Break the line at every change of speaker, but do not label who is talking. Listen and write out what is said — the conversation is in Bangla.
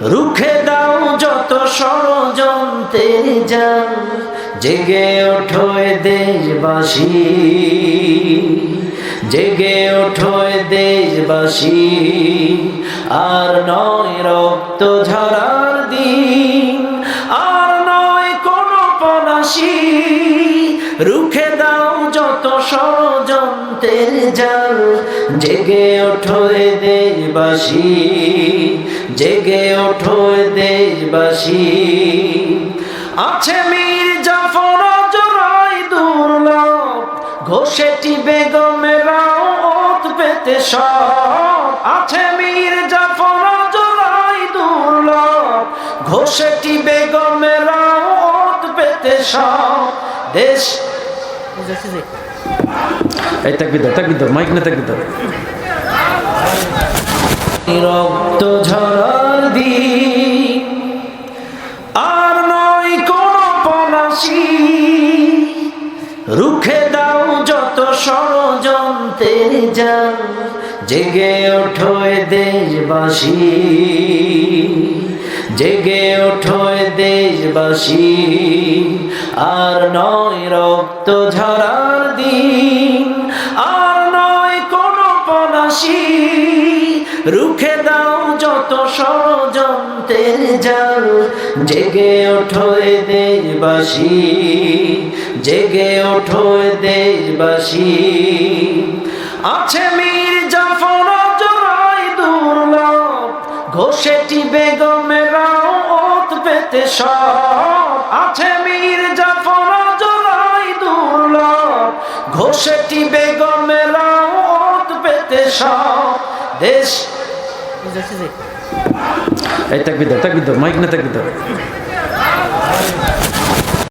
রুখে দাও যত ষড়যন্ত্রে যান জেগে ওঠো দেশবাসী। জেগে ওঠো দেশবাসী, আর নয় রক্ত ঝরার দিন, আর নয় কোনো পলাশি। রুখে দাও যত ষড়যন্ত্রে জাল জেগে ওঠো দেশবাসী। জেগে ওঠো দেশবাসী। আছে মীর জাফর জরাই দুর্লভ, ঘোষেটি বেগমেরাও ওত পেতে সব। আছে মীর জাফর জরাই দুর্লভ, ঘোষেটি বেগমেরাও ওত পেতে সব। দেশ
তাকবি দাও তাকবি দাও, মাইক না তাকবি দাও।
রক্ত ঝরার রুখে দাও যত ষড়যন্ত্রের যান জেগে ওঠো দেশবাসী। জেগে ওঠো দেশবাসী, আর নয় রক্ত ঝরার দিন, আর নয় কোনো পলাশি। রুখে দাও যত ষড়যন্ত্রের জাল, জেগে ওঠো দেশবাসী। জেগে ওঠো দেশবাসী। আছে মীর জাফর জরাই দুর্লভ ঘোষেটি বেগমেরাও ওত পেতে সব। আছে মীর জাফর জরাই দুর্লভ ঘোষেটি বেগমেরাও ওত পেতে সব। দেশ
এই তাকবি দাও তাকবি দাও মাইক না তাকবি দাও।